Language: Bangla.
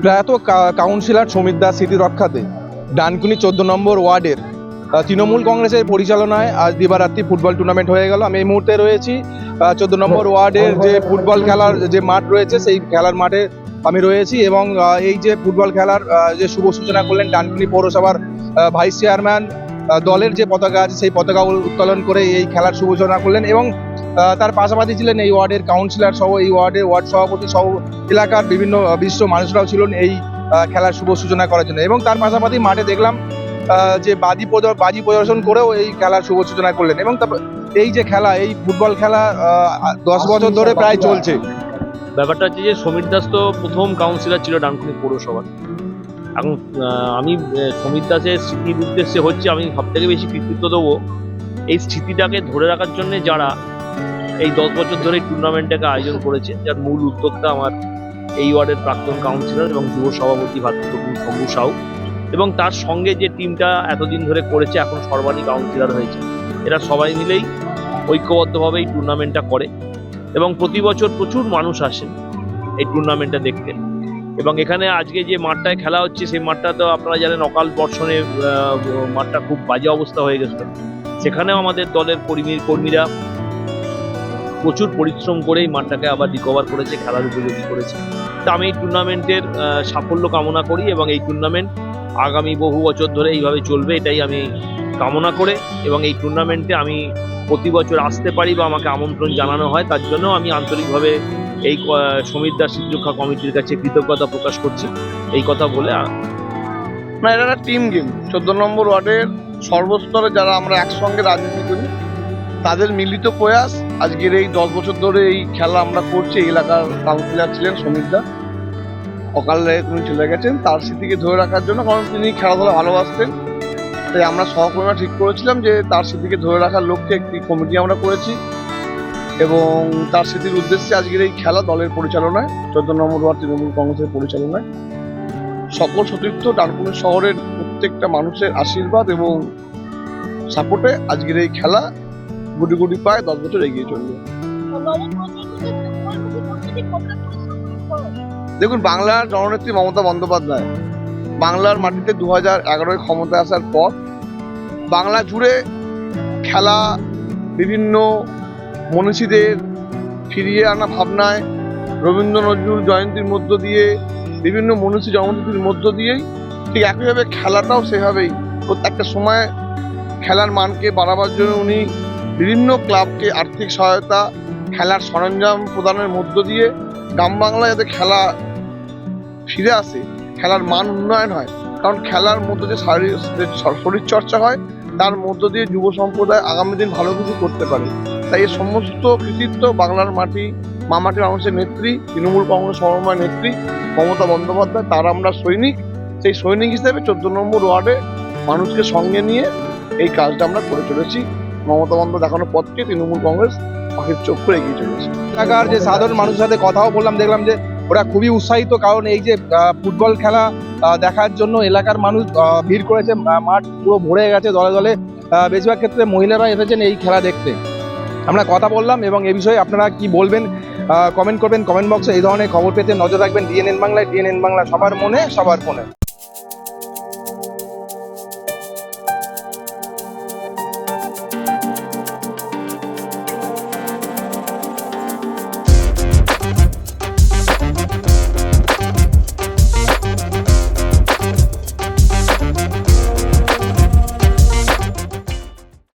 প্রয়াত কাউন্সিলর সমিত দাস স্মৃতি রক্ষাতে। ডানকুনি চোদ্দ নম্বর ওয়ার্ডের তৃণমূল কংগ্রেসের পরিচালনায় আজ দিবারাত্রি ফুটবল টুর্নামেন্ট হয়ে গেল। আমি এই মুহূর্তে রয়েছি চোদ্দ নম্বর ওয়ার্ডের যে ফুটবল খেলার যে মাঠ রয়েছে, সেই খেলার মাঠে আমি রয়েছি এবং এই যে ফুটবল খেলার যে শুভ সূচনা করলেন ডানকুনি পৌরসভার ভাইস চেয়ারম্যান দলের যে পতাকা আছে, সেই পতাকা উত্তোলন করে এই খেলার শুভ সূচনা করলেন এবং তার পাশাপাশি ছিলেন এই ওয়ার্ডের কাউন্সিলর সহ, এই ওয়ার্ডের ওয়ার্ড সভাপতি সহ এলাকার বিভিন্ন বিশিষ্ট মানুষরাও ছিলেন এই খেলার শুভ সূচনা করার জন্য। এবং তার পাশাপাশি মাঠে দেখলাম যে বাজি বাজি প্রদর্শন করেও এই খেলার শুভ সূচনা করলেন। এবং তারপর এই যে খেলা, এই ফুটবল খেলা দশ বছর ধরে প্রায় চলছে। ব্যাপারটা হচ্ছে যে সমীর দাস তো প্রথম কাউন্সিলর ছিল ডানকুনি পৌরসভার। এখন আমি সমীর দাসের স্মৃতির উদ্দেশ্যে হচ্ছে আমি সব থেকে বেশি কৃতিত্ব দেবো। এই স্মৃতিটাকে ধরে রাখার জন্য যারা এই দশ বছর ধরে টুর্নামেন্টটাকে আয়োজন করেছে যার মূল উদ্যোক্তা আমার এই ওয়ার্ডের প্রাক্তন কাউন্সিলর এবং যুব সভাপতি ভাতৃপ্রভু শম্ভু সাউ। এবং তার সঙ্গে যে টিমটা এতদিন ধরে করেছে, এখন সর্বাধিক কাউন্সিলর হয়েছে। এরা সবাই মিলেই ঐক্যবদ্ধভাবে এই টুর্নামেন্টটা করে এবং প্রতি বছর প্রচুর মানুষ আসেন এই টুর্নামেন্টটা দেখতে। এবং এখানে আজকে যে মাঠটায় খেলা হচ্ছে, সেই মাঠটা তো আপনারা জানেন অকাল বর্ষণে মাঠটা খুব বাজে অবস্থা হয়ে গেছিল। সেখানেও আমাদের দলের কর্মী কর্মীরা প্রচুর পরিশ্রম করে এই মাঠটাকে আবার রিকভার করেছে, খেলার উপযোগী করেছে। তা আমি এই টুর্নামেন্টের সাফল্য কামনা করি এবং এই টুর্নামেন্ট আগামী বহু বছর ধরে এইভাবে চলবে, এটাই আমি কামনা করে এবং এই টুর্নামেন্টে আমি প্রতি বছর আসতে পারি বা আমাকে আমন্ত্রণ জানানো হয়, তার জন্য আমি আন্তরিকভাবে এই সমীর দাস শিক্ষা কমিটির কাছে কৃতজ্ঞতা প্রকাশ করছি। এই কথা বলে না, এটা একটা টিম গেম চোদ্দ নম্বর ওয়ার্ডের সর্বস্তরে যারা আমরা একসঙ্গে রাজনীতি করি, তাদের মিলিত প্রয়াস আজকের এই দশ বছর ধরে এই খেলা আমরা করছি এলাকার কাউন্সিলর ছিলেন সমীরদা। অকালে তিনি চলে গেছেন, তার স্মৃতিকে ধরে রাখার জন্য কারণ তিনি খেলাধুলা ভালোবাসতেন। তাই আমরা সহকর্মীরা ঠিক করেছিলাম যে তার স্মৃতিকে ধরে রাখার লক্ষ্যে একটি কমিটি আমরা করেছি এবং তার স্মৃতির উদ্দেশ্যে আজকের এই খেলা দলের পরিচালনায়, চোদ্দ নম্বর ওয়ার্ড তৃণমূল কংগ্রেসের পরিচালনায়। সকল সতীর্থ ডানকুনি শহরের প্রত্যেকটা মানুষের আশীর্বাদ এবং সাপোর্টে আজকের এই খেলা গুটি গুটি পায়, দশ বছর এগিয়ে চলবে। দেখুন, বাংলার জননেত্রী মমতা বন্দ্যোপাধ্যায়, বাংলার মাটিতে দু হাজার এগারোয় ক্ষমতায় আসার পর বাংলা জুড়ে খেলা, বিভিন্ন মনীষীদের ফিরিয়ে আনা ভাবনায় রবীন্দ্র নজরুল জয়ন্তীর মধ্য দিয়ে, বিভিন্ন মনীষী জন্মতিথির মধ্য দিয়েই ঠিক একইভাবে খেলাটাও সেভাবেই প্রত্যেকটা সময় খেলার মানকে বাড়াবার জন্য উনি বিভিন্ন ক্লাবকে আর্থিক সহায়তা, খেলার সরঞ্জাম প্রদানের মধ্য দিয়ে গ্রাম বাংলায় যাতে খেলা ফিরে আসে, খেলার মান উন্নয়ন হয়। কারণ খেলার মধ্যে যে শারীরিক যে শরীর চর্চা হয়, তার মধ্য দিয়ে যুব সম্প্রদায় আগামী দিন ভালো কিছু করতে পারে। তাই এই সমস্ত কৃতিত্ব বাংলার মাটি, মামাটি মানুষের নেত্রী, তৃণমূল কংগ্রেস সমন্বয় নেত্রী মমতা বন্দ্যোপাধ্যায়, তার আমরা সৈনিক। সেই সৈনিক হিসেবে চোদ্দ নম্বর ওয়ার্ডে মানুষকে সঙ্গে নিয়ে এই কাজটা আমরা করে চলেছি। মমতা বন্দ্যোপাধ্যায় দেখানো পথকে তৃণমূল কংগ্রেস পাখির চোখ করে এগিয়ে চলেছে এলাকার যে সাধারণ মানুষের সাথে কথাও বললাম, দেখলাম যে ওরা খুবই উৎসাহিত, কারণ এই যে ফুটবল খেলা দেখার জন্য এলাকার মানুষ ভিড় করেছে মাঠ পুরো ভরে গেছে দলে দলে। বেশিরভাগ ক্ষেত্রে মহিলারা এসেছেন এই খেলা দেখতে। আমরা কথা বললাম এবং এ বিষয়ে আপনারা কি বলবেন কমেন্ট করবেন কমেন্ট বক্সে এই ধরনের খবর পেতে নজর রাখবেন ডিএনএন বাংলায় ডিএনএন বাংলা সবার মনে, সবার ফোনে।